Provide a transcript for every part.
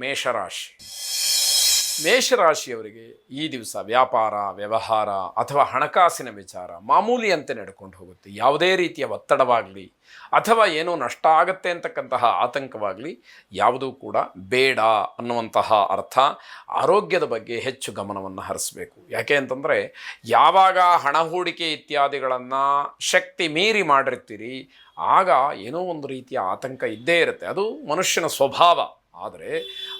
ಮೇಷರಾಶಿ. ಮೇಷರಾಶಿಯವರಿಗೆ ಈ ದಿವಸ ವ್ಯಾಪಾರ, ವ್ಯವಹಾರ ಅಥವಾ ಹಣಕಾಸಿನ ವಿಚಾರ ಮಾಮೂಲಿಯಂತೆ ನಡ್ಕೊಂಡು ಹೋಗುತ್ತೆ. ಯಾವುದೇ ರೀತಿಯ ಒತ್ತಡವಾಗಲಿ ಅಥವಾ ಏನೋ ನಷ್ಟ ಆಗತ್ತೆ ಅಂತಕ್ಕಂತಹ ಆತಂಕವಾಗಲಿ ಯಾವುದೂ ಕೂಡ ಬೇಡ ಅನ್ನುವಂತಹ ಅರ್ಥ ಆರೋಗ್ಯದ ಬಗ್ಗೆ ಹೆಚ್ಚು ಗಮನವನ್ನು ಹರಿಸಬೇಕು. ಯಾಕೆ ಅಂತಂದರೆ ಯಾವಾಗ ಹಣ ಹೂಡಿಕೆ ಇತ್ಯಾದಿಗಳನ್ನು ಶಕ್ತಿ ಮೀರಿ ಮಾಡಿರ್ತೀರಿ, ಆಗ ಏನೋ ಒಂದು ರೀತಿಯ ಆತಂಕ ಇದ್ದೇ ಇರುತ್ತೆ. ಅದು ಮನುಷ್ಯನ ಸ್ವಭಾವ. ಆದರೆ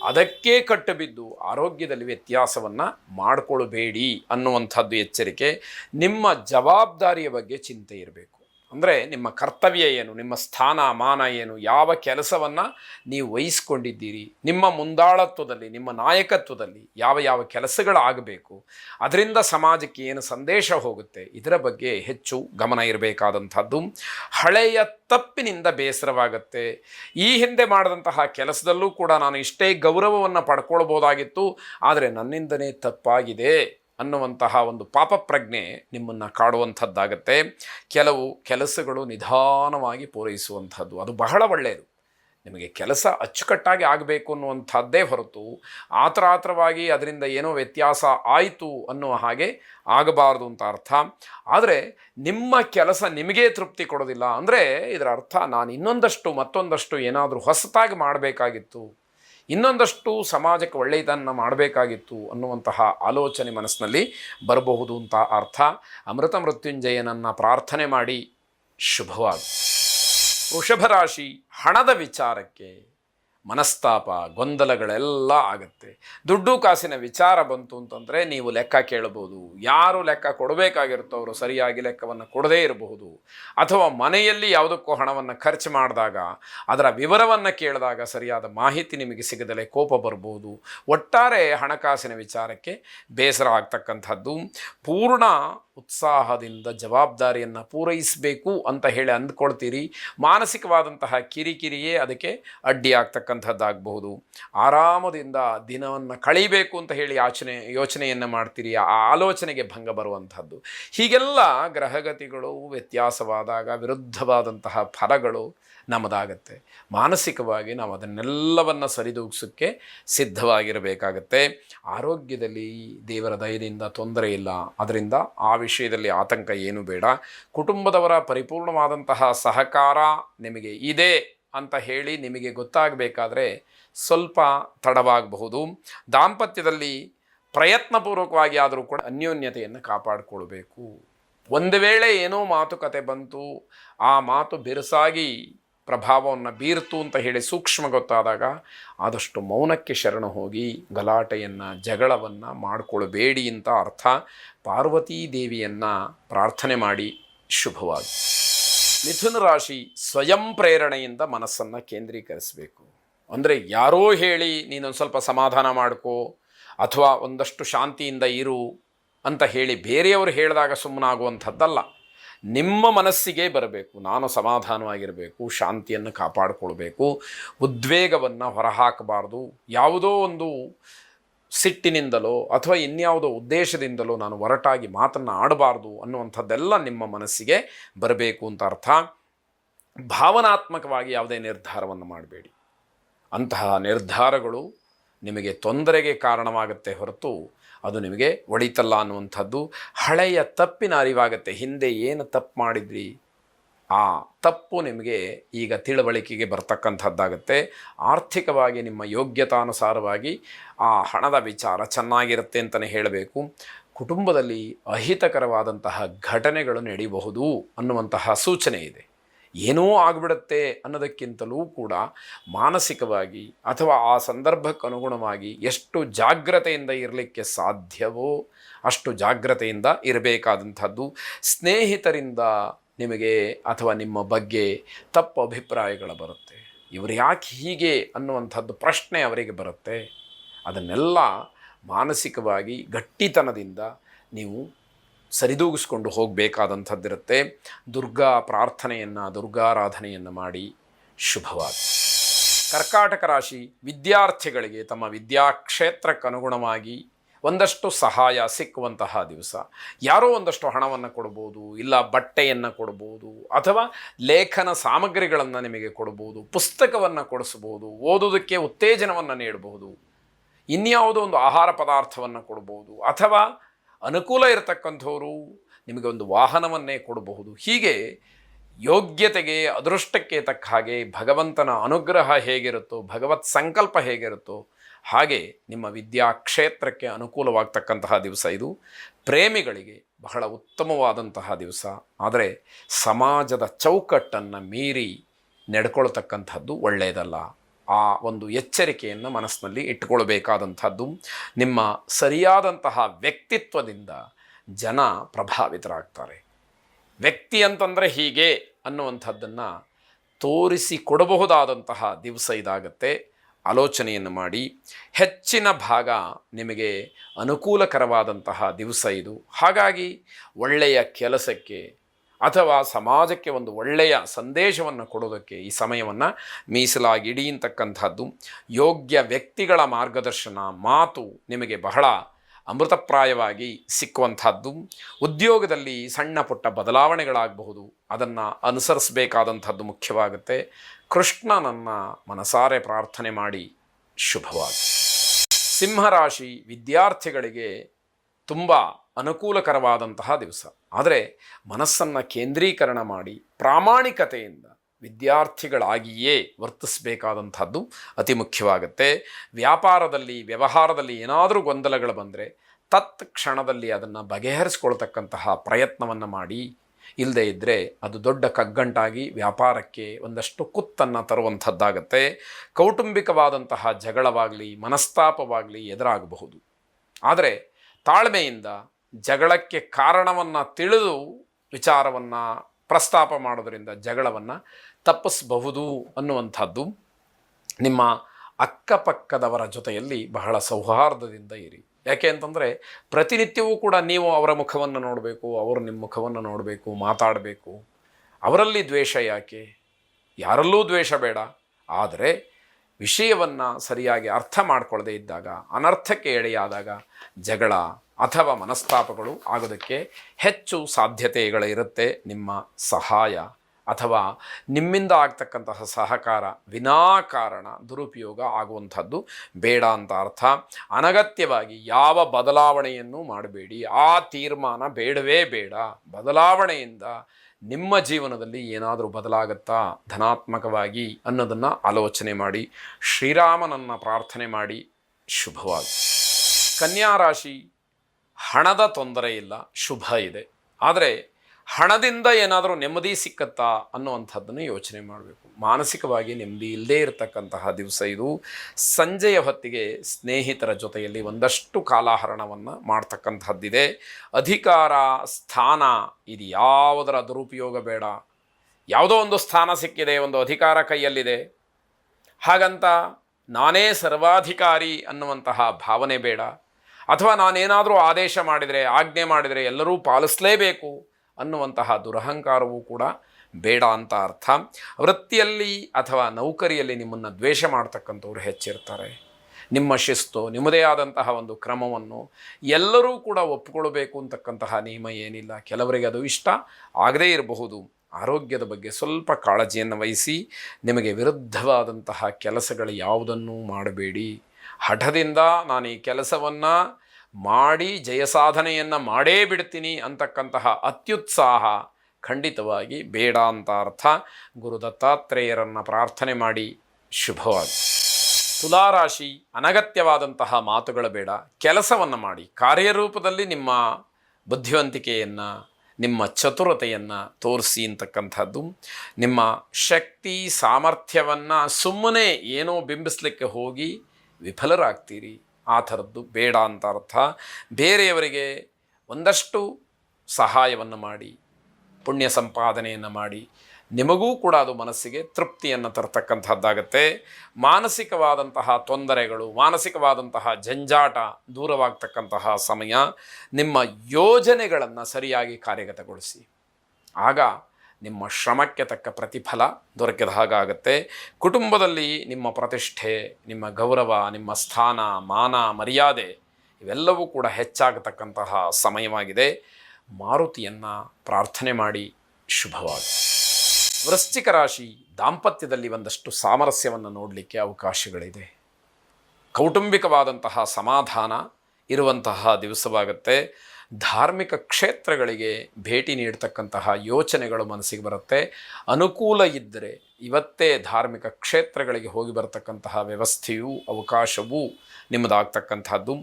ಅದಕ್ಕೆ ಕಟ್ಟಬಿದ್ದು ಆರೋಗ್ಯದಲ್ಲಿ ವ್ಯತ್ಯಾಸವನ್ನು ಮಾಡಿಕೊಳ್ಬೇಡಿ ಅನ್ನುವಂಥದ್ದು ಎಚ್ಚರಿಕೆ ನಿಮ್ಮ ಜವಾಬ್ದಾರಿಯ ಬಗ್ಗೆ ಚಿಂತೆ ಇರಬೇಕು. ಅಂದರೆ ನಿಮ್ಮ ಕರ್ತವ್ಯ ಏನು, ನಿಮ್ಮ ಸ್ಥಾನ ಮಾನ ಏನು, ಯಾವ ಕೆಲಸವನ್ನು ನೀವು ವಹಿಸ್ಕೊಂಡಿದ್ದೀರಿ, ನಿಮ್ಮ ಮುಂದಾಳತ್ವದಲ್ಲಿ, ನಿಮ್ಮ ನಾಯಕತ್ವದಲ್ಲಿ ಯಾವ ಯಾವ ಕೆಲಸಗಳಾಗಬೇಕು, ಅದರಿಂದ ಸಮಾಜಕ್ಕೆ ಏನು ಸಂದೇಶ ಹೋಗುತ್ತೆ, ಇದರ ಬಗ್ಗೆ ಹೆಚ್ಚು ಗಮನ ಇರಬೇಕಾದಂಥದ್ದು. ಹಳೆಯ ತಪ್ಪಿನಿಂದ ಬೇಸರವಾಗುತ್ತೆ. ಈ ಹಿಂದೆ ಮಾಡಿದಂತಹ ಕೆಲಸದಲ್ಲೂ ಕೂಡ ನಾನು ಇಷ್ಟೇ ಗೌರವವನ್ನು ಪಡ್ಕೊಳ್ಬೋದಾಗಿತ್ತು, ಆದರೆ ನನ್ನಿಂದನೇ ತಪ್ಪಾಗಿದೆ. ಅನ್ನುವಂತಹ ಒಂದು ಪಾಪ ಪ್ರಜ್ಞೆ ನಿಮ್ಮನ್ನು ಕಾಡುವಂಥದ್ದಾಗತ್ತೆ. ಕೆಲವು ಕೆಲಸಗಳು ನಿಧಾನವಾಗಿ ಪೂರೈಸುವಂಥದ್ದು. ಅದು ಬಹಳ ಒಳ್ಳೆಯದು. ನಿಮಗೆ ಕೆಲಸ ಅಚ್ಚುಕಟ್ಟಾಗಿ ಆಗಬೇಕು ಅನ್ನುವಂಥದ್ದೇ ಹೊರತು ಆತರ ಆತರವಾಗಿ ಅದರಿಂದ ಏನೋ ವ್ಯತ್ಯಾಸ ಆಯಿತು ಅನ್ನುವ ಹಾಗೆ ಆಗಬಾರ್ದು ಅಂತ ಅರ್ಥ. ಆದರೆ ನಿಮ್ಮ ಕೆಲಸ ನಿಮಗೇ ತೃಪ್ತಿ ಕೊಡೋದಿಲ್ಲ ಅಂದರೆ ಇದರ ಅರ್ಥ ನಾನು ಇನ್ನೊಂದಷ್ಟು ಮತ್ತೊಂದಷ್ಟು ಏನಾದರೂ ಹೊಸತಾಗಿ ಮಾಡಬೇಕಾಗಿತ್ತು. ಇನ್ನೊಂದಷ್ಟು ಸಮಾಜಕ್ಕೆ ಒಳ್ಳೆಯದನ್ನು ಮಾಡಬೇಕಾಗಿತ್ತು ಅನ್ನುವಂತಹ ಆಲೋಚನೆ ಮನಸ್ಸಿನಲ್ಲಿ ಬರಬಹುದು ಅಂತ ಅರ್ಥ. ಅಮೃತ ಮೃತ್ಯುಂಜಯನನ್ನು ಪ್ರಾರ್ಥನೆ ಮಾಡಿ ಶುಭವಾಗಿ. ವೃಷಭ ರಾಶಿ ಹಣದ ವಿಚಾರಕ್ಕೆ ಮನಸ್ತಾಪ, ಗೊಂದಲಗಳೆಲ್ಲ ಆಗುತ್ತೆ. ದುಡ್ಡು ಕಾಸಿನ ವಿಚಾರ ಬಂತು ಅಂತಂದರೆ ನೀವು ಲೆಕ್ಕ ಕೇಳಬಹುದು ಯಾರು ಲೆಕ್ಕ ಕೊಡಬೇಕಾಗಿರುತ್ತೋ ಅವರು ಸರಿಯಾಗಿ ಲೆಕ್ಕವನ್ನು ಕೊಡದೇ ಇರಬಹುದು. ಅಥವಾ ಮನೆಯಲ್ಲಿ ಯಾವುದಕ್ಕೂ ಹಣವನ್ನು ಖರ್ಚು ಮಾಡಿದಾಗ, ಅದರ ವಿವರವನ್ನು ಕೇಳಿದಾಗ ಸರಿಯಾದ ಮಾಹಿತಿ ನಿಮಗೆ ಸಿಗದಲೇ ಕೋಪ ಬರ್ಬೋದು. ಒಟ್ಟಾರೆ ಹಣಕಾಸಿನ ವಿಚಾರಕ್ಕೆ ಬೇಸರ ಆಗ್ತಕ್ಕಂಥದ್ದು. ಪೂರ್ಣ ಉತ್ಸಾಹದಿಂದ ಜವಾಬ್ದಾರಿಯನ್ನು ಪೂರೈಸಬೇಕು ಅಂತ ಹೇಳಿ ಅಂದ್ಕೊಳ್ತೀರಿ. ಮಾನಸಿಕವಾದಂತಹ ಕಿರಿಕಿರಿಯೇ ಅದಕ್ಕೆ ಅಡ್ಡಿ ಆಗ್ತಕ್ಕಂಥದ್ದಾಗಬಹುದು ಆರಾಮದಿಂದ ದಿನವನ್ನು ಕಳೀಬೇಕು ಅಂತ ಹೇಳಿ ಆಚನೆ, ಯೋಚನೆಯನ್ನು ಮಾಡ್ತೀರಿ. ಆ ಆಲೋಚನೆಗೆ ಭಂಗ ಬರುವಂಥದ್ದು. ಹೀಗೆಲ್ಲ ಗ್ರಹಗತಿಗಳು ವ್ಯತ್ಯಾಸವಾದಾಗ ವಿರುದ್ಧವಾದಂತಹ ಫಲಗಳು ನಮ್ಮದಾಗತ್ತೆ ಮಾನಸಿಕವಾಗಿ ನಾವು ಅದನ್ನೆಲ್ಲವನ್ನು ಸರಿದೂಗಿಸೋಕ್ಕೆ ಸಿದ್ಧವಾಗಿರಬೇಕಾಗತ್ತೆ. ಆರೋಗ್ಯದಲ್ಲಿ ದೇವರ ದಯದಿಂದ ತೊಂದರೆ ಇಲ್ಲ. ಅದರಿಂದ ಆ ವಿಷಯದಲ್ಲಿ ಆತಂಕ ಏನು ಬೇಡ. ಕುಟುಂಬದವರ ಪರಿಪೂರ್ಣವಾದಂತಹ ಸಹಕಾರ ನಿಮಗೆ ಇದೆ ಅಂತ ಹೇಳಿ ನಿಮಗೆ ಗೊತ್ತಾಗಬೇಕಾದ್ರೆ ಸ್ವಲ್ಪ ತಡವಾಗಬಹುದು. ದಾಂಪತ್ಯದಲ್ಲಿ ಪ್ರಯತ್ನಪೂರ್ವಕವಾಗಿ ಆದರೂ ಕೂಡ ಅನ್ಯೋನ್ಯತೆಯನ್ನು ಕಾಪಾಡಿಕೊಳ್ಬೇಕು. ಒಂದು ವೇಳೆ ಏನೋ ಮಾತುಕತೆ ಬಂತು, ಆ ಮಾತು ಬಿರುಸಾಗಿ ಪ್ರಭಾವವನ್ನು ಬೀರ್ತು ಅಂತ ಹೇಳಿ ಸೂಕ್ಷ್ಮ ಗೊತ್ತಾದಾಗ ಆದಷ್ಟು ಮೌನಕ್ಕೆ ಶರಣ ಹೋಗಿ ಗಲಾಟೆಯನ್ನು, ಜಗಳವನ್ನು ಮಾಡಿಕೊಳ್ಳಬೇಡಿ ಅಂತ ಅರ್ಥ. ಪಾರ್ವತೀ ದೇವಿಯನ್ನು ಪ್ರಾರ್ಥನೆ ಮಾಡಿ ಶುಭವಾಗಿ. ಮಿಥುನ ರಾಶಿ ಸ್ವಯಂ ಪ್ರೇರಣೆಯಿಂದ ಮನಸ್ಸನ್ನು ಕೇಂದ್ರೀಕರಿಸಬೇಕು. ಅಂದರೆ ಯಾರೋ ಹೇಳಿ ನೀನೊಂದು ಸ್ವಲ್ಪ ಸಮಾಧಾನ ಮಾಡ್ಕೋ ಅಥವಾ ಒಂದಷ್ಟು ಶಾಂತಿಯಿಂದ ಇರು ಅಂತ ಹೇಳಿ ಬೇರೆಯವರು ಹೇಳಿದಾಗ ಸುಮ್ಮನಾಗುವಂಥದ್ದಲ್ಲ ನಿಮ್ಮ ಮನಸ್ಸಿಗೆ ಬರಬೇಕು, ನಾನು ಸಮಾಧಾನವಾಗಿರಬೇಕು, ಶಾಂತಿಯನ್ನು ಕಾಪಾಡಿಕೊಳ್ಬೇಕು, ಉದ್ವೇಗವನ್ನು ಹೊರಹಾಕಬಾರ್ದು, ಯಾವುದೋ ಒಂದು ಸಿಟ್ಟಿನಿಂದಲೋ ಅಥವಾ ಇನ್ಯಾವುದೋ ಉದ್ದೇಶದಿಂದಲೋ ನಾನು ಹೊರಟಾಗಿ ಮಾತನ್ನು ಆಡಬಾರ್ದು ಅನ್ನುವಂಥದ್ದೆಲ್ಲ ನಿಮ್ಮ ಮನಸ್ಸಿಗೆ ಬರಬೇಕು ಅಂತ ಅರ್ಥ. ಭಾವನಾತ್ಮಕವಾಗಿ ಯಾವುದೇ ನಿರ್ಧಾರವನ್ನು ಮಾಡಬೇಡಿ. ಅಂತಹ ನಿರ್ಧಾರಗಳು ನಿಮಗೆ ತೊಂದರೆಗೆ ಕಾರಣವಾಗುತ್ತೆ ಹೊರತು ಅದು ನಿಮಗೆ ಒಳಿತಲ್ಲ ಅನ್ನುವಂಥದ್ದು ಹಳೆಯ ತಪ್ಪಿನ ಅರಿವಾಗತ್ತೆ. ಹಿಂದೆ ಏನು ತಪ್ಪು ಮಾಡಿದ್ರಿ? ಆ ತಪ್ಪು ನಿಮಗೆ ಈಗ ತಿಳುವಳಿಕೆಗೆ ಬರ್ತಕ್ಕಂಥದ್ದಾಗತ್ತೆ. ಆರ್ಥಿಕವಾಗಿ ನಿಮ್ಮ ಯೋಗ್ಯತಾನುಸಾರವಾಗಿ ಆ ಹಣದ ವಿಚಾರ ಚೆನ್ನಾಗಿರುತ್ತೆ ಅಂತಲೇ ಹೇಳಬೇಕು. ಕುಟುಂಬದಲ್ಲಿ ಅಹಿತಕರವಾದಂತಹ ಘಟನೆಗಳು ನಡೆಯಬಹುದು ಅನ್ನುವಂತಹ ಸೂಚನೆ ಇದೆ. ಏನೋ ಆಗಿಬಿಡುತ್ತೆ ಅನ್ನೋದಕ್ಕಿಂತಲೂ ಕೂಡ ಮಾನಸಿಕವಾಗಿ ಅಥವಾ ಆ ಸಂದರ್ಭಕ್ಕೆ ಅನುಗುಣವಾಗಿ ಎಷ್ಟು ಜಾಗ್ರತೆಯಿಂದ ಇರಲಿಕ್ಕೆ ಸಾಧ್ಯವೋ ಅಷ್ಟು ಜಾಗ್ರತೆಯಿಂದ ಇರಬೇಕಾದಂಥದ್ದು. ಸ್ನೇಹಿತರಿಂದ ನಿಮಗೆ ಅಥವಾ ನಿಮ್ಮ ಬಗ್ಗೆ ತಪ್ಪು ಅಭಿಪ್ರಾಯಗಳು ಬರುತ್ತೆ. ಇವರು ಯಾಕೆ ಹೀಗೆ ಅನ್ನುವಂಥದ್ದು ಪ್ರಶ್ನೆ ಅವರಿಗೆ ಬರುತ್ತೆ. ಅದನ್ನೆಲ್ಲ ಮಾನಸಿಕವಾಗಿ ಗಟ್ಟಿತನದಿಂದ ನೀವು ಸರಿದೂಗಿಸ್ಕೊಂಡು ಹೋಗಬೇಕಾದಂಥದ್ದಿರುತ್ತೆ. ದುರ್ಗಾ ಪ್ರಾರ್ಥನೆಯನ್ನು ದುರ್ಗಾರಾಧನೆಯನ್ನು ಮಾಡಿ ಶುಭವಾಗಿ ಕರ್ಕಾಟಕ ರಾಶಿ ವಿದ್ಯಾರ್ಥಿಗಳಿಗೆ ತಮ್ಮ ವಿದ್ಯಾಕ್ಷೇತ್ರಕ್ಕನುಗುಣವಾಗಿ ಒಂದಷ್ಟು ಸಹಾಯ ಸಿಕ್ಕುವಂತಹ ದಿವಸ. ಯಾರೋ ಒಂದಷ್ಟು ಹಣವನ್ನು ಕೊಡ್ಬೋದು, ಇಲ್ಲ ಬಟ್ಟೆಯನ್ನು ಕೊಡ್ಬೋದು, ಅಥವಾ ಲೇಖನ ಸಾಮಗ್ರಿಗಳನ್ನು ನಿಮಗೆ ಕೊಡ್ಬೋದು, ಪುಸ್ತಕವನ್ನು ಕೊಡಿಸ್ಬೋದು ಓದೋದಕ್ಕೆ ಉತ್ತೇಜನವನ್ನು ನೀಡಬಹುದು ಇನ್ಯಾವುದೋ ಒಂದು ಆಹಾರ ಪದಾರ್ಥವನ್ನು ಕೊಡ್ಬೋದು, ಅಥವಾ ಅನುಕೂಲ ಇರತಕ್ಕಂಥವರು ನಿಮಗೆ ಒಂದು ವಾಹನವನ್ನೇ ಕೊಡಬಹುದು. ಹೀಗೆ ಯೋಗ್ಯತೆಗೆ, ಅದೃಷ್ಟಕ್ಕೆ ತಕ್ಕ ಹಾಗೆ ಭಗವಂತನ ಅನುಗ್ರಹ ಹೇಗಿರುತ್ತೋ, ಭಗವತ್ ಸಂಕಲ್ಪ ಹೇಗಿರುತ್ತೋ ಹಾಗೆ ನಿಮ್ಮ ವಿದ್ಯಾ ಕ್ಷೇತ್ರಕ್ಕೆ ಅನುಕೂಲವಾಗ್ತಕ್ಕಂತಹ ದಿವಸ ಇದು. ಪ್ರೇಮಿಗಳಿಗೆ ಬಹಳ ಉತ್ತಮವಾದಂತಹ ದಿವಸ. ಆದರೆ ಸಮಾಜದ ಚೌಕಟ್ಟನ್ನು ಮೀರಿ ನಡ್ಕೊಳ್ತಕ್ಕಂಥದ್ದು ಒಳ್ಳೆಯದಲ್ಲ. ಆ ಒಂದು ಎಚ್ಚರಿಕೆಯನ್ನು ಮನಸ್ಸಿನಲ್ಲಿ ಇಟ್ಟುಕೊಳ್ಬೇಕಾದಂಥದ್ದು ನಿಮ್ಮ ಸರಿಯಾದಂತಹ ವ್ಯಕ್ತಿತ್ವದಿಂದ ಜನ ಪ್ರಭಾವಿತರಾಗ್ತಾರೆ. ವ್ಯಕ್ತಿ ಅಂತಂದರೆ ಹೀಗೆ ಅನ್ನುವಂಥದ್ದನ್ನು ತೋರಿಸಿ ಕೊಡಬಹುದಾದಂತಹ ದಿವಸ ಇದಾಗತ್ತೆ. ಆಲೋಚನೆಯನ್ನು ಮಾಡಿ. ಹೆಚ್ಚಿನ ಭಾಗ ನಿಮಗೆ ಅನುಕೂಲಕರವಾದಂತಹ ದಿವಸ ಇದು. ಹಾಗಾಗಿ ಒಳ್ಳೆಯ ಕೆಲಸಕ್ಕೆ ಅಥವಾ ಸಮಾಜಕ್ಕೆ ಒಂದು ಒಳ್ಳೆಯ ಸಂದೇಶವನ್ನು ಕೊಡೋದಕ್ಕೆ ಈ ಸಮಯವನ್ನು ಮೀಸಲಾಗಿ ಇಡೀಂತಕ್ಕಂಥದ್ದು ಯೋಗ್ಯ ವ್ಯಕ್ತಿಗಳ ಮಾರ್ಗದರ್ಶನ ಮಾತು ನಿಮಗೆ ಬಹಳ ಅಮೃತಪ್ರಾಯವಾಗಿ ಸಿಕ್ಕುವಂಥದ್ದು. ಉದ್ಯೋಗದಲ್ಲಿ ಸಣ್ಣ ಪುಟ್ಟ ಬದಲಾವಣೆಗಳಾಗಬಹುದು. ಅದನ್ನು ಅನುಸರಿಸಬೇಕಾದಂಥದ್ದು ಮುಖ್ಯವಾಗುತ್ತೆ. ಕೃಷ್ಣನನ್ನು ಮನಸಾರೆ ಪ್ರಾರ್ಥನೆ ಮಾಡಿ ಶುಭವಾಗಿ ಸಿಂಹರಾಶಿ ವಿದ್ಯಾರ್ಥಿಗಳಿಗೆ ತುಂಬ ಅನುಕೂಲಕರವಾದಂತಹ ದಿವಸ. ಆದರೆ ಮನಸ್ಸನ್ನು ಕೇಂದ್ರೀಕರಣ ಮಾಡಿ ಪ್ರಾಮಾಣಿಕತೆಯಿಂದ ವಿದ್ಯಾರ್ಥಿಗಳಾಗಿಯೇ ವರ್ತಿಸಬೇಕಾದಂಥದ್ದು ಅತಿ ಮುಖ್ಯವಾಗುತ್ತೆ. ವ್ಯಾಪಾರದಲ್ಲಿ, ವ್ಯವಹಾರದಲ್ಲಿ ಏನಾದರೂ ಗೊಂದಲಗಳು ಬಂದರೆ ತತ್ ಕ್ಷಣದಲ್ಲಿ ಅದನ್ನು ಬಗೆಹರಿಸ್ಕೊಳ್ತಕ್ಕಂತಹ ಪ್ರಯತ್ನವನ್ನು ಮಾಡಿ. ಇಲ್ಲದೇ ಇದ್ದರೆ ಅದು ದೊಡ್ಡ ಕಗ್ಗಂಟಾಗಿ ವ್ಯಾಪಾರಕ್ಕೆ ಒಂದಷ್ಟು ಕುತ್ತನ್ನು ತರುವಂಥದ್ದಾಗತ್ತೆ. ಕೌಟುಂಬಿಕವಾದಂತಹ ಜಗಳವಾಗಲಿ, ಮನಸ್ತಾಪವಾಗಲಿ ಎದುರಾಗಬಹುದು. ಆದರೆ ತಾಳ್ಮೆಯಿಂದ ಜಗಳಕ್ಕೆ ಕಾರಣವನ್ನು ತಿಳಿದು ವಿಚಾರವನ್ನು ಪ್ರಸ್ತಾಪ ಮಾಡೋದರಿಂದ ಜಗಳವನ್ನು ತಪ್ಪಿಸಬಹುದು ಅನ್ನುವಂಥದ್ದು ನಿಮ್ಮ ಅಕ್ಕಪಕ್ಕದವರ ಜೊತೆಯಲ್ಲಿ ಬಹಳ ಸೌಹಾರ್ದದಿಂದ ಇರಿ. ಯಾಕೆ ಅಂತಂದರೆ ಪ್ರತಿನಿತ್ಯವೂ ಕೂಡ ನೀವು ಅವರ ಮುಖವನ್ನು ನೋಡಬೇಕು, ಅವರು ನಿಮ್ಮ ಮುಖವನ್ನು ನೋಡಬೇಕು, ಮಾತಾಡಬೇಕು. ಅವರಲ್ಲಿ ದ್ವೇಷ ಯಾಕೆ? ಯಾರಲ್ಲೂ ದ್ವೇಷ ಬೇಡ. ಆದರೆ ವಿಷಯವನ್ನು ಸರಿಯಾಗಿ ಅರ್ಥ ಮಾಡಿಕೊಳ್ಳದೇ ಇದ್ದಾಗ, ಅನರ್ಥಕ್ಕೆ ಎಡೆಯಾದಾಗ ಜಗಳ ಅಥವಾ ಮನಸ್ತಾಪಗಳು ಆಗೋದಕ್ಕೆ ಹೆಚ್ಚು ಸಾಧ್ಯತೆಗಳಿರುತ್ತೆ ನಿಮ್ಮ ಸಹಾಯ ಅಥವಾ ನಿಮ್ಮಿಂದ ಆಗ್ತಕ್ಕಂತಹ ಸಹಕಾರ ವಿನಾಕಾರಣ ದುರುಪಯೋಗ ಆಗುವಂಥದ್ದು ಬೇಡ ಅಂತ ಅರ್ಥ. ಅನಗತ್ಯವಾಗಿ ಯಾವ ಬದಲಾವಣೆಯನ್ನು ಮಾಡಬೇಡಿ. ಆ ತೀರ್ಮಾನ ಬೇಡವೇ ಬೇಡ. ಬದಲಾವಣೆಯಿಂದ ನಿಮ್ಮ ಜೀವನದಲ್ಲಿ ಏನಾದರೂ ಬದಲಾಗತ್ತಾ? ಧನಾತ್ಮಕವಾಗಿ ಅನ್ನೋದನ್ನು ಆಲೋಚನೆ ಮಾಡಿ, ಶ್ರೀರಾಮನನ್ನು ಪ್ರಾರ್ಥನೆ ಮಾಡಿ, ಶುಭವಾಗಿ. ಕನ್ಯಾ ರಾಶಿ ಹಣದ ತೊಂದರೆ ಇಲ್ಲ, ಶುಭ ಇದೆ. ಆದರೆ ಹಣದಿಂದ ಏನಾದರೂ ನೆಮ್ಮದಿ ಸಿಕ್ಕತ್ತಾ ಅನ್ನುವಂಥದ್ದನ್ನು ಯೋಚನೆ ಮಾಡಬೇಕು. ಮಾನಸಿಕವಾಗಿ ನೆಮ್ಮದಿ ಇಲ್ಲದೇ ಇರತಕ್ಕಂತಹ ದಿವಸ ಇದು. ಸಂಜೆಯ ಹೊತ್ತಿಗೆ ಸ್ನೇಹಿತರ ಜೊತೆಯಲ್ಲಿ ಒಂದಷ್ಟು ಕಾಲಹರಣವನ್ನು ಮಾಡ್ತಕ್ಕಂಥದ್ದಿದೆ. ಅಧಿಕಾರ, ಸ್ಥಾನ, ಇದು ಯಾವುದರ ದುರುಪಯೋಗ ಬೇಡ. ಯಾವುದೋ ಒಂದು ಸ್ಥಾನ ಸಿಕ್ಕಿದೆ, ಒಂದು ಅಧಿಕಾರ ಕೈಯಲ್ಲಿದೆ. ಹಾಗಂತ ನಾನೇ ಸರ್ವಾಧಿಕಾರಿ ಅನ್ನುವಂತಹ ಭಾವನೆ ಬೇಡ. ಅಥವಾ ನಾನೇನಾದರೂ ಆದೇಶ ಮಾಡಿದರೆ, ಆಜ್ಞೆ ಮಾಡಿದರೆ ಎಲ್ಲರೂ ಪಾಲಿಸಲೇಬೇಕು. ಅನ್ನುವಂತಹ ದುರಹಂಕಾರವೂ ಕೂಡ ಬೇಡ ಅಂತ ಅರ್ಥ. ವೃತ್ತಿಯಲ್ಲಿ ಅಥವಾ ನೌಕರಿಯಲ್ಲಿ ನಿಮ್ಮನ್ನು ದ್ವೇಷ ಮಾಡ್ತಕ್ಕಂಥವ್ರು ಹೆಚ್ಚಿರ್ತಾರೆ. ನಿಮ್ಮ ಶಿಸ್ತು, ನಿಮ್ಮದೇ ಆದಂತಹ ಒಂದು ಕ್ರಮವನ್ನು ಎಲ್ಲರೂ ಕೂಡ ಒಪ್ಪಿಕೊಳ್ಬೇಕು ಅಂತಕ್ಕಂತಹ ನಿಯಮ ಏನಿಲ್ಲ. ಕೆಲವರಿಗೆ ಅದು ಇಷ್ಟ ಆಗದೇ ಇರಬಹುದು. ಆರೋಗ್ಯದ ಬಗ್ಗೆ ಸ್ವಲ್ಪ ಕಾಳಜಿಯನ್ನು ವಹಿಸಿ, ನಿಮಗೆ ವಿರುದ್ಧವಾದಂತಹ ಕೆಲಸಗಳು ಯಾವುದನ್ನೂ ಮಾಡಬೇಡಿ. ಹಠದಿಂದ ನಾನು ಈ ಕೆಲಸವನ್ನು ಮಾಡಿ ಜಯ ಸಾಧನೆಯನ್ನು ಮಾಡೇ ಬಿಡ್ತೀನಿ ಅಂತಕ್ಕಂತಹ ಅತ್ಯುತ್ಸಾಹ ಖಂಡಿತವಾಗಿ ಬೇಡ ಅಂತ ಅರ್ಥ. ಗುರು ಪ್ರಾರ್ಥನೆ ಮಾಡಿ ಶುಭವಾಗಿ. ತುಲಾರಾಶಿ ಅನಗತ್ಯವಾದಂತಹ ಮಾತುಗಳು ಬೇಡ. ಕೆಲಸವನ್ನು ಮಾಡಿ. ಕಾರ್ಯರೂಪದಲ್ಲಿ ನಿಮ್ಮ ಬುದ್ಧಿವಂತಿಕೆಯನ್ನು, ನಿಮ್ಮ ಚತುರತೆಯನ್ನು ತೋರಿಸಿ ಅಂತಕ್ಕಂಥದ್ದು. ನಿಮ್ಮ ಶಕ್ತಿ, ಸಾಮರ್ಥ್ಯವನ್ನು ಸುಮ್ಮನೆ ಏನೋ ಬಿಂಬಿಸಲಿಕ್ಕೆ ಹೋಗಿ ವಿಫಲರಾಗ್ತೀರಿ. ಆ ಥರದ್ದು ಬೇಡ ಅಂತ ಅರ್ಥ. ಬೇರೆಯವರಿಗೆ ಒಂದಷ್ಟು ಸಹಾಯವನ್ನು ಮಾಡಿ, ಪುಣ್ಯ ಸಂಪಾದನೆಯನ್ನು ಮಾಡಿ, ನಿಮಗೂ ಕೂಡ ಅದು ಮನಸ್ಸಿಗೆ ತೃಪ್ತಿಯನ್ನು ತರ್ತಕ್ಕಂಥದ್ದಾಗತ್ತೆ. ಮಾನಸಿಕವಾದಂತಹ ತೊಂದರೆಗಳು, ಮಾನಸಿಕವಾದಂತಹ ಜಂಜಾಟ ದೂರವಾಗ್ತಕ್ಕಂತಹ ಸಮಯ ನಿಮ್ಮ ಯೋಜನೆಗಳನ್ನು ಸರಿಯಾಗಿ ಕಾರ್ಯಗತಗೊಳಿಸಿ. ಆಗ ನಿಮ್ಮ ಶ್ರಮಕ್ಕೆ ತಕ್ಕ ಪ್ರತಿಫಲ ದೊರಕಿದ ಹಾಗಾಗುತ್ತೆ. ಕುಟುಂಬದಲ್ಲಿ ನಿಮ್ಮ ಪ್ರತಿಷ್ಠೆ, ನಿಮ್ಮ ಗೌರವ, ನಿಮ್ಮ ಸ್ಥಾನ, ಮಾನ, ಮರ್ಯಾದೆ ಇವೆಲ್ಲವೂ ಕೂಡ ಹೆಚ್ಚಾಗತಕ್ಕಂತಹ ಸಮಯವಾಗಿದೆ. ಮಾರುತಿಯನ್ನು ಪ್ರಾರ್ಥನೆ ಮಾಡಿ ಶುಭವಾಗಿ. ವೃಶ್ಚಿಕ ರಾಶಿ ದಾಂಪತ್ಯದಲ್ಲಿ ಒಂದಷ್ಟು ಸಾಮರಸ್ಯವನ್ನು ನೋಡಲಿಕ್ಕೆ ಅವಕಾಶಗಳಿದೆ. ಕೌಟುಂಬಿಕವಾದಂತಹ ಸಮಾಧಾನ ಇರುವಂತಹ ದಿವಸವಾಗುತ್ತೆ. ಧಾರ್ಮಿಕ ಕ್ಷೇತ್ರಗಳಿಗೆ ಭೇಟಿ ನೀಡ್ತಕ್ಕಂತಹ ಯೋಚನೆಗಳು ಮನಸ್ಸಿಗೆ ಬರುತ್ತೆ. ಅನುಕೂಲ ಇದ್ದರೆ ಇವತ್ತೇ ಧಾರ್ಮಿಕ ಕ್ಷೇತ್ರಗಳಿಗೆ ಹೋಗಿ ಬರತಕ್ಕಂತಹ ವ್ಯವಸ್ಥೆಯೂ, ಅವಕಾಶವೂ ನಿಮ್ಮದಾಗ್ತಕ್ಕಂಥದ್ದು.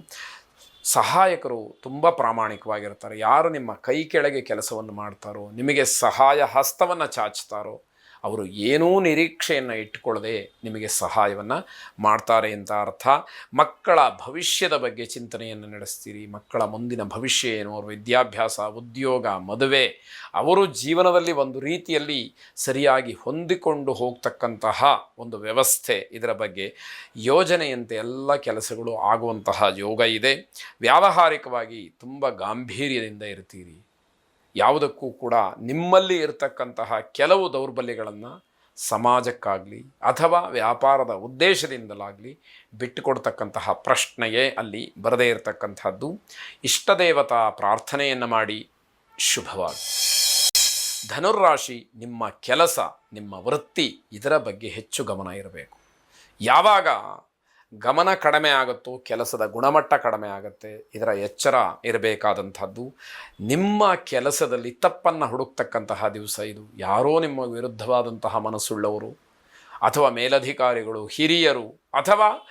ಸಹಾಯಕರು ತುಂಬ ಪ್ರಾಮಾಣಿಕವಾಗಿರ್ತಾರೆ. ಯಾರು ನಿಮ್ಮ ಕೈ ಕೆಳಗೆ ಕೆಲಸವನ್ನು ಮಾಡ್ತಾರೋ, ನಿಮಗೆ ಸಹಾಯ ಹಸ್ತವನ್ನು ಚಾಚ್ತಾರೋ ಅವರು ಏನೂ ನಿರೀಕ್ಷೆಯನ್ನು ಇಟ್ಟುಕೊಳ್ಳದೆ ನಿಮಗೆ ಸಹಾಯವನ್ನು ಮಾಡ್ತಾರೆ ಅಂತ ಅರ್ಥ. ಮಕ್ಕಳ ಭವಿಷ್ಯದ ಬಗ್ಗೆ ಚಿಂತನೆಯನ್ನು ನಡೆಸ್ತೀರಿ. ಮಕ್ಕಳ ಮುಂದಿನ ಭವಿಷ್ಯ ಏನು? ಅವರ ವಿದ್ಯಾಭ್ಯಾಸ, ಉದ್ಯೋಗ, ಮದುವೆ, ಅವರು ಜೀವನದಲ್ಲಿ ಒಂದು ರೀತಿಯಲ್ಲಿ ಸರಿಯಾಗಿ ಹೊಂದಿಕೊಂಡು ಹೋಗ್ತಕ್ಕಂತಹ ಒಂದು ವ್ಯವಸ್ಥೆ ಇದರ ಬಗ್ಗೆ ಯೋಜನೆಯಂತೆ ಎಲ್ಲ ಕೆಲಸಗಳು ಆಗುವಂತಹ ಯೋಗ ಇದೆ. ವ್ಯಾವಹಾರಿಕವಾಗಿ ತುಂಬ ಗಾಂಭೀರ್ಯದಿಂದ ಇರ್ತೀರಿ. ಯಾವುದಕ್ಕೂ ಕೂಡ ನಿಮ್ಮಲ್ಲಿ ಇರತಕ್ಕಂತಹ ಕೆಲವು ದೌರ್ಬಲ್ಯಗಳನ್ನು ಸಮಾಜಕ್ಕಾಗಲಿ ಅಥವಾ ವ್ಯಾಪಾರದ ಉದ್ದೇಶದಿಂದಲಾಗಲಿ ಬಿಟ್ಟುಕೊಡ್ತಕ್ಕಂತಹ ಪ್ರಶ್ನೆಯೇ ಅಲ್ಲಿ ಬರದೇ ಇರತಕ್ಕಂಥದ್ದು. ಇಷ್ಟದೇವತಾ ಪ್ರಾರ್ಥನೆಯನ್ನು ಮಾಡಿ ಶುಭವಾಗಿ. ಧನುರಾಶಿ ನಿಮ್ಮ ಕೆಲಸ, ನಿಮ್ಮ ವೃತ್ತಿ ಇದರ ಬಗ್ಗೆ ಹೆಚ್ಚು ಗಮನ ಇರಬೇಕು. ಯಾವಾಗ ಗಮನ ಕಡಿಮೆ ಆಗುತ್ತೋ, ಕೆಲಸದ ಗುಣಮಟ್ಟ ಕಡಿಮೆ ಆಗುತ್ತೆ, ಇದರ ಎಚ್ಚರ ಇರಬೇಕಾದಂಥದ್ದು. ನಿಮ್ಮ ಕೆಲಸದಲ್ಲಿ ತಪ್ಪನ್ನು ಹುಡುಕ್ತಕ್ಕಂತಹ ದಿವಸ ಇದು. ಯಾರೋ ನಿಮ್ಮ ವಿರುದ್ಧವಾದಂತಹ ಮನಸ್ಸುಳ್ಳವರು, ಅಥವಾ ಮೇಲಧಿಕಾರಿಗಳು, ಹಿರಿಯರು, ಅಥವಾ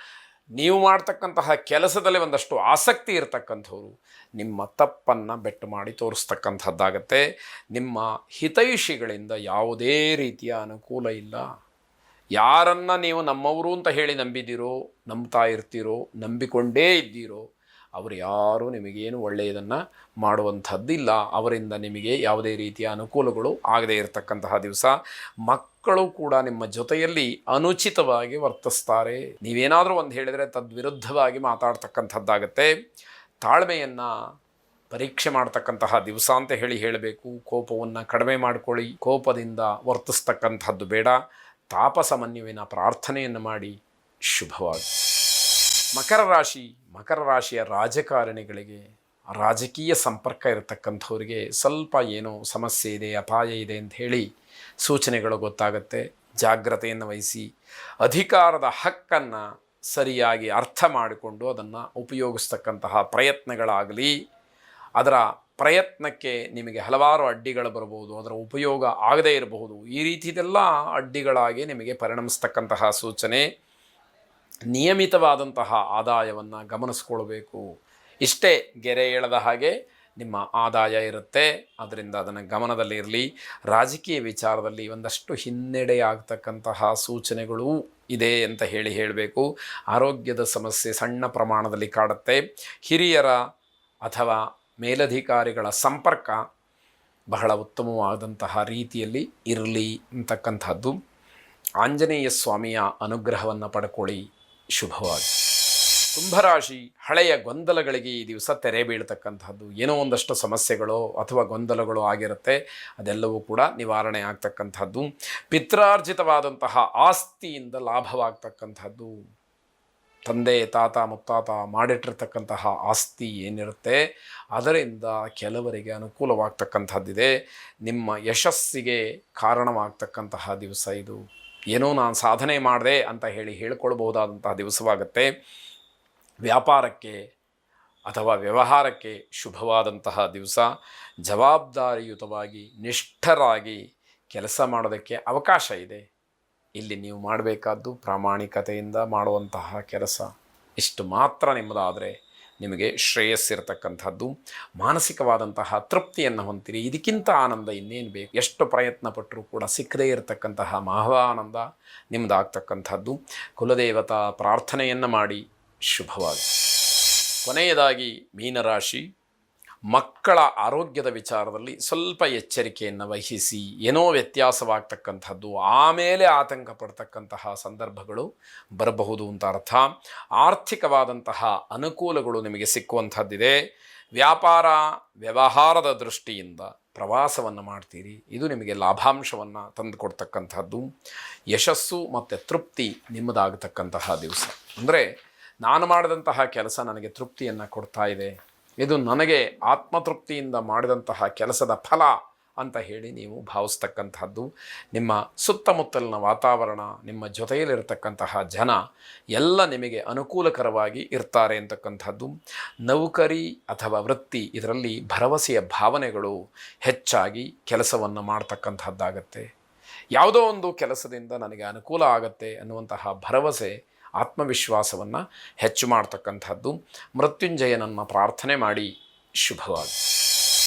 ನೀವು ಮಾಡ್ತಕ್ಕಂತಹ ಕೆಲಸದಲ್ಲಿ ಒಂದಷ್ಟು ಆಸಕ್ತಿ ಇರತಕ್ಕಂಥವ್ರು, ನಿಮ್ಮ ತಪ್ಪನ್ನು ಬೆಟ್ಟು ಮಾಡಿ ತೋರಿಸ್ತಕ್ಕಂಥದ್ದಾಗತ್ತೆ. ನಿಮ್ಮ ಹಿತೈಷಿಗಳಿಂದ ಯಾವುದೇ ರೀತಿಯ ಅನುಕೂಲ ಇಲ್ಲ. ಯಾರನ್ನು ನೀವು ನಮ್ಮವರು ಅಂತ ಹೇಳಿ ನಂಬಿದ್ದೀರೋ ನಂಬ್ತಾ ಇರ್ತೀರೋ, ನಂಬಿಕೊಂಡೇ ಇದ್ದೀರೋ, ಅವರು ಯಾರೂ ನಿಮಗೇನು ಒಳ್ಳೆಯದನ್ನು ಮಾಡುವಂಥದ್ದಿಲ್ಲ. ಅವರಿಂದ ನಿಮಗೆ ಯಾವುದೇ ರೀತಿಯ ಅನುಕೂಲಗಳು ಆಗದೇ ಇರತಕ್ಕಂತಹ ದಿವಸ ಮಕ್ಕಳು ಕೂಡ ನಿಮ್ಮ ಜೊತೆಯಲ್ಲಿ ಅನುಚಿತವಾಗಿ ವರ್ತಿಸ್ತಾರೆ. ನೀವೇನಾದರೂ ಒಂದು ಹೇಳಿದರೆ ತದ್ವಿರುದ್ಧವಾಗಿ ಮಾತಾಡ್ತಕ್ಕಂಥದ್ದಾಗತ್ತೆ. ತಾಳ್ಮೆಯನ್ನು ಪರೀಕ್ಷೆ ಮಾಡ್ತಕ್ಕಂತಹ ದಿವಸ ಅಂತ ಹೇಳಿ ಹೇಳಬೇಕು. ಕೋಪವನ್ನು ಕಡಿಮೆ ಮಾಡಿಕೊಳ್ಳಿ. ಕೋಪದಿಂದ ವರ್ತಿಸ್ತಕ್ಕಂಥದ್ದು ಬೇಡ. ತಾಪಸಮನ್ಯುವಿನ ಪ್ರಾರ್ಥನೆಯನ್ನು ಮಾಡಿ ಶುಭವಾಗಿ. ಮಕರ ರಾಶಿ, ಮಕರ ರಾಶಿಯ ರಾಜಕಾರಣಿಗಳಿಗೆ ರಾಜಕೀಯ ಸಂಪರ್ಕ ಇರತಕ್ಕಂಥವ್ರಿಗೆ ಸ್ವಲ್ಪ ಏನೋ ಸಮಸ್ಯೆ ಇದೆ, ಅಪಾಯ ಇದೆ ಅಂತ ಹೇಳಿ ಸೂಚನೆಗಳು ಗೊತ್ತಾಗುತ್ತೆ. ಜಾಗ್ರತೆಯನ್ನು ವಹಿಸಿ, ಅಧಿಕಾರದ ಹಕ್ಕನ್ನು ಸರಿಯಾಗಿ ಅರ್ಥ ಮಾಡಿಕೊಂಡು ಅದನ್ನು ಉಪಯೋಗಿಸ್ತಕ್ಕಂತಹ ಪ್ರಯತ್ನಗಳಾಗಲಿ, ಅದರ ಪ್ರಯತ್ನಕ್ಕೆ ನಿಮಗೆ ಹಲವಾರು ಅಡ್ಡಿಗಳು ಬರಬಹುದು, ಅದರ ಉಪಯೋಗ ಆಗದೇ ಇರಬಹುದು. ಈ ರೀತಿದೆಲ್ಲ ಅಡ್ಡಿಗಳಾಗಿ ನಿಮಗೆ ಪರಿಣಮಿಸ್ತಕ್ಕಂತಹ ಸೂಚನೆ. ನಿಯಮಿತವಾದಂತಹ ಆದಾಯವನ್ನು ಗಮನಿಸ್ಕೊಳ್ಬೇಕು. ಇಷ್ಟೇ ಗೆರೆ ಎಳೆದ ಹಾಗೆ ನಿಮ್ಮ ಆದಾಯ ಇರುತ್ತೆ. ಅದರಿಂದ ಅದನ್ನು ಗಮನದಲ್ಲಿರಲಿ ರಾಜಕೀಯ ವಿಚಾರದಲ್ಲಿ ಒಂದಷ್ಟು ಹಿನ್ನಡೆ ಆಗ್ತಕ್ಕಂತಹ ಸೂಚನೆಗಳೂ ಇದೆ ಅಂತ ಹೇಳಿ ಹೇಳಬೇಕು. ಆರೋಗ್ಯದ ಸಮಸ್ಯೆ ಸಣ್ಣ ಪ್ರಮಾಣದಲ್ಲಿ ಕಾಡುತ್ತೆ. ಹಿರಿಯರ ಅಥವಾ ಮೇಲಧಿಕಾರಿಗಳ ಸಂಪರ್ಕ ಬಹಳ ಉತ್ತಮವಾದಂತಹ ರೀತಿಯಲ್ಲಿ ಇರಲಿ ಅಂತಕ್ಕಂಥದ್ದು. ಆಂಜನೇಯ ಸ್ವಾಮಿಯ ಅನುಗ್ರಹವನ್ನು ಪಡ್ಕೊಳ್ಳಿ. ಶುಭವಾಗಿ ಕುಂಭರಾಶಿ ಹಳೆಯ ಗೊಂದಲಗಳಿಗೆ ಈ ದಿವಸ ತೆರೆ ಬೀಳ್ತಕ್ಕಂಥದ್ದು. ಏನೋ ಒಂದಷ್ಟು ಸಮಸ್ಯೆಗಳು ಅಥವಾ ಗೊಂದಲಗಳು ಆಗಿರುತ್ತೆ. ಅದೆಲ್ಲವೂ ಕೂಡ ನಿವಾರಣೆ ಆಗ್ತಕ್ಕಂಥದ್ದು. ಪಿತ್ರಾರ್ಜಿತವಾದಂತಹ ಆಸ್ತಿಯಿಂದ ಲಾಭವಾಗ್ತಕ್ಕಂಥದ್ದು. ತಂದೆ, ತಾತ, ಮುತ್ತಾತ ಮಾಡಿಟ್ಟಿರ್ತಕ್ಕಂತಹ ಆಸ್ತಿ ಏನಿರುತ್ತೆ, ಅದರಿಂದ ಕೆಲವರಿಗೆ ಅನುಕೂಲವಾಗ್ತಕ್ಕಂಥದ್ದಿದೆ. ನಿಮ್ಮ ಯಶಸ್ಸಿಗೆ ಕಾರಣವಾಗ್ತಕ್ಕಂತಹ ದಿವಸ ಇದು. ಏನೋ ನಾನು ಸಾಧನೆ ಮಾಡಿದೆ ಅಂತ ಹೇಳಿ ಹೇಳ್ಕೊಳ್ಬಹುದಾದಂತಹ ದಿವಸವಾಗುತ್ತೆ. ವ್ಯಾಪಾರಕ್ಕೆ ಅಥವಾ ವ್ಯವಹಾರಕ್ಕೆ ಶುಭವಾದಂತಹ ದಿವಸ. ಜವಾಬ್ದಾರಿಯುತವಾಗಿ, ನಿಷ್ಠರಾಗಿ ಕೆಲಸ ಮಾಡೋದಕ್ಕೆ ಅವಕಾಶ ಇದೆ. ಇಲ್ಲಿ ನೀವು ಮಾಡಬೇಕಾದ್ದು ಪ್ರಾಮಾಣಿಕತೆಯಿಂದ ಮಾಡುವಂತಹ ಕೆಲಸ. ಇಷ್ಟು ಮಾತ್ರ ನಿಮ್ಮದಾದರೆ ನಿಮಗೆ ಶ್ರೇಯಸ್ಸಿರತಕ್ಕಂಥದ್ದು. ಮಾನಸಿಕವಾದಂತಹ ತೃಪ್ತಿಯನ್ನು ಹೊಂದಿರಿ ಇದಕ್ಕಿಂತ ಆನಂದ ಇನ್ನೇನು ಬೇಕು? ಎಷ್ಟು ಪ್ರಯತ್ನ ಪಟ್ಟರೂ ಕೂಡ ಸಿಕ್ಕದೇ ಇರತಕ್ಕಂತಹ ಮಹಾನಂದ ನಿಮ್ಮದಾಗ್ತಕ್ಕಂಥದ್ದು ಕುಲದೇವತಾ ಪ್ರಾರ್ಥನೆಯನ್ನು ಮಾಡಿ ಶುಭವಾಗಿ ಕೊನೆಯದಾಗಿ ಮೀನರಾಶಿ. ಮಕ್ಕಳ ಆರೋಗ್ಯದ ವಿಚಾರದಲ್ಲಿ ಸ್ವಲ್ಪ ಎಚ್ಚರಿಕೆಯನ್ನು ವಹಿಸಿ, ಏನೋ ವ್ಯತ್ಯಾಸವಾಗ್ತಕ್ಕಂಥದ್ದು, ಆಮೇಲೆ ಆತಂಕ ಪಡ್ತಕ್ಕಂತಹ ಸಂದರ್ಭಗಳು ಬರಬಹುದು ಅಂತ ಅರ್ಥ. ಆರ್ಥಿಕವಾದಂತಹ ಅನುಕೂಲಗಳು ನಿಮಗೆ ಸಿಕ್ಕುವಂಥದ್ದಿದೆ. ವ್ಯಾಪಾರ, ವ್ಯವಹಾರದ ದೃಷ್ಟಿಯಿಂದ ಪ್ರವಾಸವನ್ನು ಮಾಡ್ತೀರಿ. ಇದು ನಿಮಗೆ ಲಾಭಾಂಶವನ್ನು ತಂದುಕೊಡ್ತಕ್ಕಂಥದ್ದು. ಯಶಸ್ಸು ಮತ್ತು ತೃಪ್ತಿ ನಿಮ್ಮದಾಗತಕ್ಕಂತಹ ದಿವಸ. ಅಂದರೆ ನಾನು ಮಾಡಿದಂತಹ ಕೆಲಸ ನನಗೆ ತೃಪ್ತಿಯನ್ನು ಕೊಡ್ತಾ ಇದೆ. ಇದು ನನಗೆ ಆತ್ಮತೃಪ್ತಿಯಿಂದ ಮಾಡಿದಂತಹ ಕೆಲಸದ ಫಲ ಅಂತ ಹೇಳಿ ನೀವು ಭಾವಿಸ್ತಕ್ಕಂತಹದ್ದು. ನಿಮ್ಮ ಸುತ್ತಮುತ್ತಲಿನ ವಾತಾವರಣ, ನಿಮ್ಮ ಜೊತೆಯಲ್ಲಿರತಕ್ಕಂತಹ ಜನ ಎಲ್ಲ ನಿಮಗೆ ಅನುಕೂಲಕರವಾಗಿ ಇರ್ತಾರೆ ಅಂತಕ್ಕಂಥದ್ದು. ನೌಕರಿ ಅಥವಾ ವೃತ್ತಿ ಇದರಲ್ಲಿ ಭರವಸೆಯ ಭಾವನೆಗಳು ಹೆಚ್ಚಾಗಿ ಕೆಲಸವನ್ನು ಮಾಡ್ತಕ್ಕಂಥದ್ದಾಗತ್ತೆ ಯಾವುದೋ ಒಂದು ಕೆಲಸದಿಂದ ನನಗೆ ಅನುಕೂಲ ಆಗತ್ತೆ ಅನ್ನುವಂತಹ ಭರವಸೆ ಆತ್ಮವಿಶ್ವಾಸವನ್ನು ಹೆಚ್ಚು ಮಾಡ್ತಕ್ಕಂಥದ್ದು. ಮೃತ್ಯುಂಜಯನನ್ನು ಪ್ರಾರ್ಥನೆ ಮಾಡಿ. ಶುಭವಾಗಿ